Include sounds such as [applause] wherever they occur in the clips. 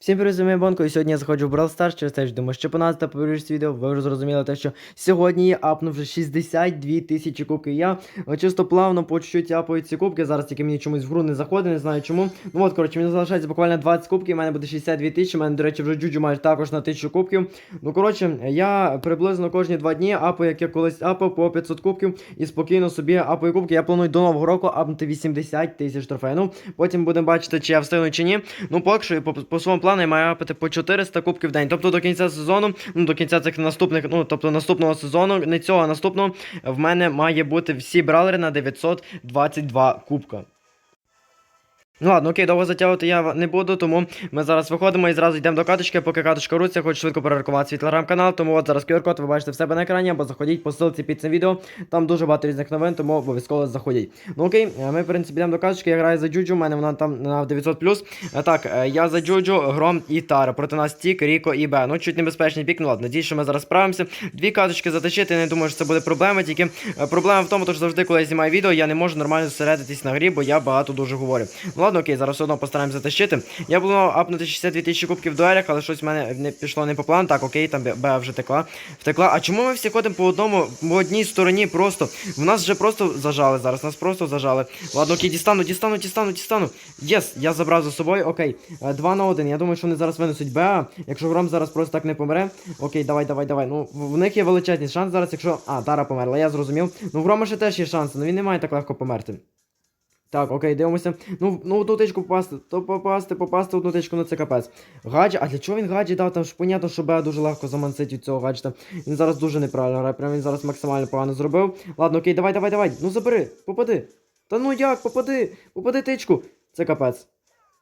Всім привіт, з вами Бонко, і сьогодні я заходжу в Brawl Stars, через те, що думаю, що по нас та повіриш відео, ви вже зрозуміли те, що сьогодні я апнув вже 62 тисячі кубків. Я е, чисто плавно по чуть-чуть апаю ці кубки, зараз тільки мені чомусь в гру не заходить, не знаю чому. Ну от, коротше, мені залишається буквально 20 кубків, у мене буде 62 тисячі, у мене, до речі, вже джуджу майже також на 1000 кубків. Ну, коротше, я приблизно кожні 2 дні апаю, як я колись апав по 500 кубків і спокійно собі апаю кубки. Я планую до нового року апнути 80 тисяч трофеїв. Ну, потім будемо бачити, чи я встигну чи ні. Ну, поки що, по, по своєму плану я маю по 400 кубків в день. Тобто до кінця сезону, ну до кінця цих наступних, ну тобто наступного сезону, не цього а наступного, в мене має бути всі бралери на 922 кубка. Ну ладно, окей, довго затягувати я не буду, тому ми зараз виходимо і зразу йдемо до каточки, поки каточка руться, хочу швидко перерахувати свій телеграм-канал, тому от зараз QR-код ви бачите в себе на екрані, або заходіть по ссылці під цим відео, там дуже багато різних новин, тому обов'язково заходіть. Ну окей, е, ми в принципі йдемо до каточки, я граю за Джуджу, у мене вона там на 900+. Е, Так, е, я за Джуджу, Гром і Тара, проти нас Тік, Ріко і Б. Ну, чуть небезпечний пік, ну ладно, надіюсь, що ми зараз справимося. Дві каточки затащити, не думаю, що це буде проблема, тільки проблема в тому, що завжди, коли я знімаю відео, я не можу нормально зосередитись на грі, бо я багато дуже говорю. Ну ладно, окей, зараз все одно постараємося затащити. Я було апнути 62 тисячі кубків в дуелях, але щось в мене не пішло не по плану. Так, окей, там Б- Б вже текла. Втекла. А чому ми всі ходимо по одному, по одній стороні просто? В нас вже просто зажали зараз, нас просто зажали. Ладно, окей, дістану, дістану, дістану, дістану. Єс, я забрав за собою, окей. 2 на 1. Я думаю, що вони зараз винесуть Б. Якщо Гром зараз просто так не помре. Окей, давай, давай, давай. Ну, в них є величезний шанс зараз, якщо. А, Тара померла, я зрозумів. Ну, в Грома ще теж є шанси, але він не має так легко померти. Так, окей, дивимося. Ну, ну одну тичку попасти, то попасти, попасти одну тичку, ну це капець. Гаджі, а для чого він гаджі дав? Там ж понятно, що Б дуже легко замансить від цього гаджета. Він зараз дуже неправильно грає, прям він зараз максимально погано зробив. Ладно, окей, давай, давай, давай. Ну забери, попади. Та ну як, попади, попади тичку. Це капець.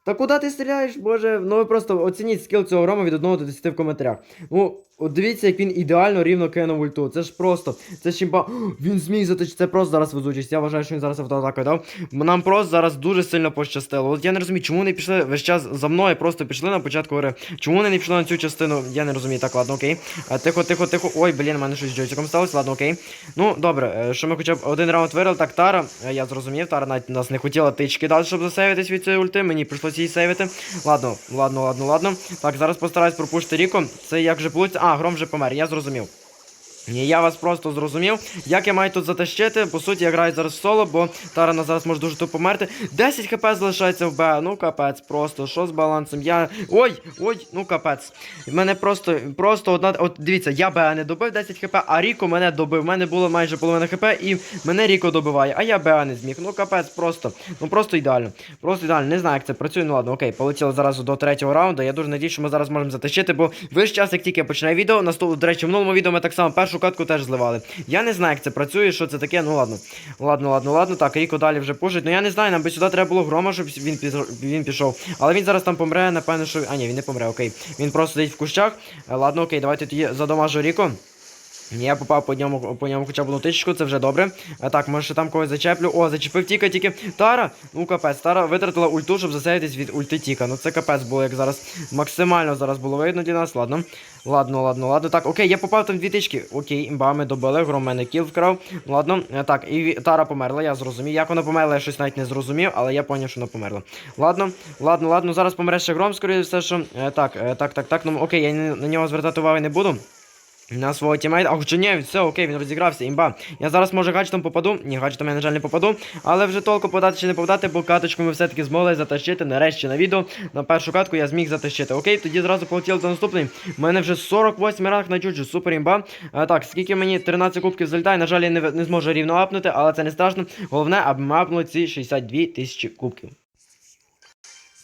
Та куди ти стріляєш, боже? Ну ви просто оцініть скіл цього Рома від 1 до 10 в коментарях. Ну, от дивіться, як він ідеально рівно кинув ульту. Це ж просто, це ж імба. [gasps] Він зміг заточити, це просто зараз везучість. Я вважаю, що він зараз автоатакою дав. Нам просто зараз дуже сильно пощастило. От я не розумію, чому вони пішли весь час за мною, просто пішли на початку гри. Чому вони не пішли на цю частину? Я не розумію. Так, ладно, окей. Тихо, тихо, тихо. Ой, блін, у мене щось з джойстиком сталося. Ладно, окей. Ну, добре, е, що ми хоча б один раунд виграли. Так, Тара, е, я зрозумів, Тара навіть нас не хотіла тички дати, щоб засейвитись від цієї ульти. Мені прийшлося її сейвити. Ладно, ладно, ладно, ладно. Так, зараз постараюсь пропушити Ріко. Це як же получиться. А, гром вже помер, я зрозумів. Ні, я вас просто зрозумів. Як я маю тут затащити? По суті, я граю зараз в соло, бо Тарана зараз може дуже тупо померти. 10 хп залишається в Б. Ну капець, просто що з балансом? Я. Ой, ой, ну капець. В мене просто просто одна. От дивіться, я Б не добив 10 хп, а Ріко мене добив. У мене було майже половина хп, і мене Ріко добиває, а я Б не зміг. Ну капець, просто. Ну просто ідеально. Просто ідеально. Не знаю, як це працює. Ну ладно, окей, полетіли зараз до третього раунду. Я дуже надію, що ми зараз можемо затащити, бо весь час, як тільки я починаю відео, наступ, до речі, в минулому відео ми так само першу катку теж зливали. Я не знаю, як це працює, що це таке. Ну ладно. Ладно, ладно, ладно. Так, Ріко далі вже пушить. Ну я не знаю, нам би сюди треба було грома, щоб він пішов, він пішов. Але він зараз там помре, напевно, що. А ні, він не помре, окей. Він просто сидить в кущах. Е, Ладно, окей, давайте тоді задомажу Ріко. Я попав по ньому, по ньому хоча б одну тичку, це вже добре. А так, може ще там когось зачеплю. О, зачепив Тіка тільки. Тара! Ну капець, Тара витратила ульту, щоб засеятись від ульти Тіка. Ну це капець було, як зараз максимально зараз було видно для нас. Ладно. Ладно, ладно, ладно. Так, окей, я попав там дві тички. Окей, імба, ми добили, гром мене кіл вкрав. Ладно, е, так, і Тара померла, я зрозумів. Як вона померла, я щось навіть не зрозумів, але я зрозумів, що вона померла. Ладно, ладно, ладно, зараз помре ще гром, скоріше все, що. Е, так, е, так, так, так. Ну окей, я на нього звертати уваги не буду. На свого тімейта. А чи ні, все, окей, він розігрався, імба. Я зараз може гаджетом попаду. Ні, гаджетом я, на жаль, не попаду. Але вже толку подати чи не попадати, бо каточку ми все-таки змогли затащити. Нарешті на відео. На першу катку я зміг затащити. Окей, тоді зразу полетіли до наступної. У мене вже 48 ранг на джуджу, супер імба. А, так, скільки мені 13 кубків залітає. На жаль, я не, не зможу рівно апнути, але це не страшно. Головне, аби ми апнули ці 62 тисячі кубків.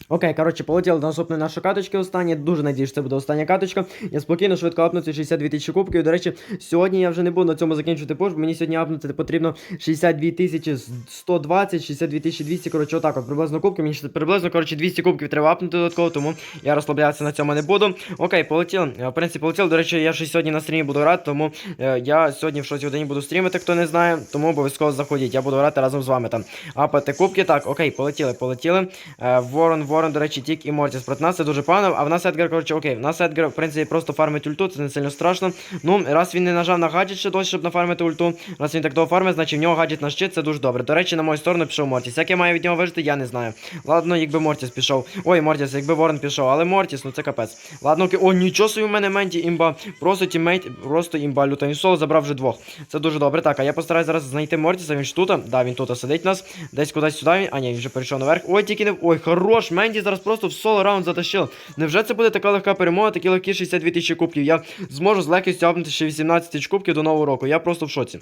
Окей, коротше, полетіли до наступної нашої каточки останні. Дуже надію, що це буде остання каточка. Я спокійно швидко апну ці 62 тисячі кубків. До речі, сьогодні я вже не буду на цьому закінчувати пуш, бо мені сьогодні апнути потрібно 62 тисячі 120, 62 тисячі 200, коротше, отак от приблизно кубки. Мені приблизно, коротше, 200 кубків треба апнути додатково, тому я розслаблятися на цьому не буду. Окей, полетіли. Е, В принципі, полетіли. До речі, я ще сьогодні на стрімі буду грати, тому е, я сьогодні в 6 годині буду стрімити, хто не знає, тому обов'язково заходіть. Я буду грати разом з вами там. Апати кубки. Так, окей, полетіли, полетіли. Е, Ворон, ворон. Ворон, до речі, Тік і Мортіс. Проти нас це дуже погано, а в нас Едгар, коротше, окей. В нас Едгар, в принципі, просто фармить ульту, це не сильно страшно. Ну, раз він не нажав на гаджет ще досі, щоб нафармити ульту, раз він так довго фармить, значить в нього гаджет на щит, це дуже добре. До речі, на мою сторону пішов Мортіс. Як я маю від нього вижити, я не знаю. Ладно, якби Мортіс пішов. Ой, Мортіс, якби Ворон пішов, але Мортіс, ну це капець. Ладно, окей. О, нічого собі в мене менті імба. Просто тіммейт, просто імба люта. Він соло забрав вже двох. Це дуже добре. Так, а я постараюсь зараз знайти Мортіса, він ж тут. Да, він тут сидить нас. Десь кудись сюди. А ні, він вже перейшов наверх. Ой, тільки не. Ой, хорош. Менді зараз просто в соло раунд затащив. Невже це буде така легка перемога, такі легкі 62 тисячі кубків? Я зможу з легкістю апнути ще 18 тисяч кубків до нового року. Я просто в шоці.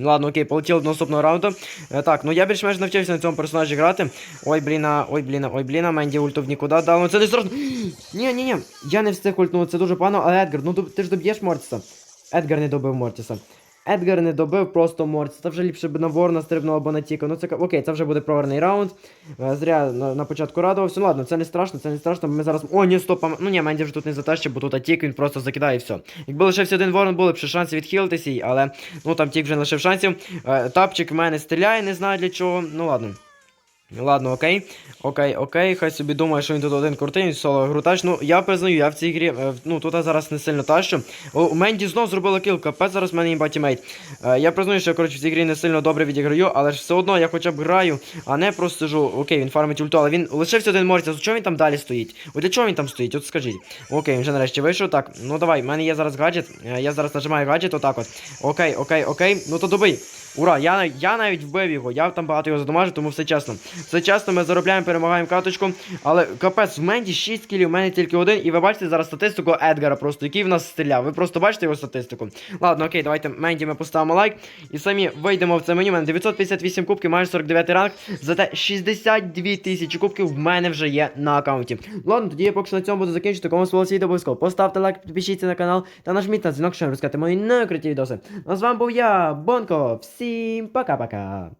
Ладно, окей, полетіли до наступного раунду. Е, так, ну я більш-менш навчився на цьому персонажі грати. Ой, бліна, ой, бліна, ой, бліна, Менді ульту в нікуди дав. Ну це не страшно. [gasps] Ні, ні, ні. Я не встиг ультнути, це дуже погано, але Едгар, ну ти ж доб'єш Мортіса. Едгар не добив Мортіса. Едгар не добив просто Морці. Це вже ліпше б на Ворона стрибнув або на Тіка. Ну це окей, це вже буде програний раунд. Е, Зря на, на початку радувався. Ну ладно, це не страшно, це не страшно. Ми зараз. О, ні, стоп, ну ні, Менді вже тут не затащить, бо тут Атік, він просто закидає і все. Якби лишився один ворон, були б ще шанси відхилитися, але ну там Тік вже не лишив шансів. Е, Тапчик в мене стріляє, не знаю для чого. Ну ладно. Ладно, окей. Окей, окей, хай собі думає, що він тут один крутий, соло грутач. Ну, я признаю, я в цій грі, е, ну тут зараз не сильно тащу. О, у Менді знов зробила кіл, капець зараз в мене імба тімейт. Е, я признаю, що я, коротше, в цій грі не сильно добре відіграю, але ж все одно я хоча б граю, а не просто сижу. Окей, він фармить ульту, але він лишився один Мортіс. Чого він там далі стоїть? От для чого він там стоїть? От скажіть. Окей, вже нарешті вийшов. Так, ну давай, в мене є зараз гаджет. Е, Я зараз нажимаю гаджет, отак от. Окей, окей, окей. Ну то добий. Ура, я, я навіть вбив його, я там багато його задамажив, тому все чесно. Все чесно, ми заробляємо, перемагаємо каточку. Але капець, в Менді 6 кілів, в мене тільки один. І ви бачите зараз статистику Едгара, просто який в нас стріляв. Ви просто бачите його статистику. Ладно, окей, давайте Менді ми поставимо лайк. І самі вийдемо в це меню. У мене 958 кубків, майже 49 ранг. Зате 62 тисячі кубків в мене вже є на аккаунті. Ладно, тоді я поки що на цьому буду закінчити. Кому сподобалося відео, обов'язково поставте лайк, підпишіться на канал та нажміть на дзвінок, щоб розказати мої найкруті відоси. Ну, з вами був я, Бонко. Всім пока-пока.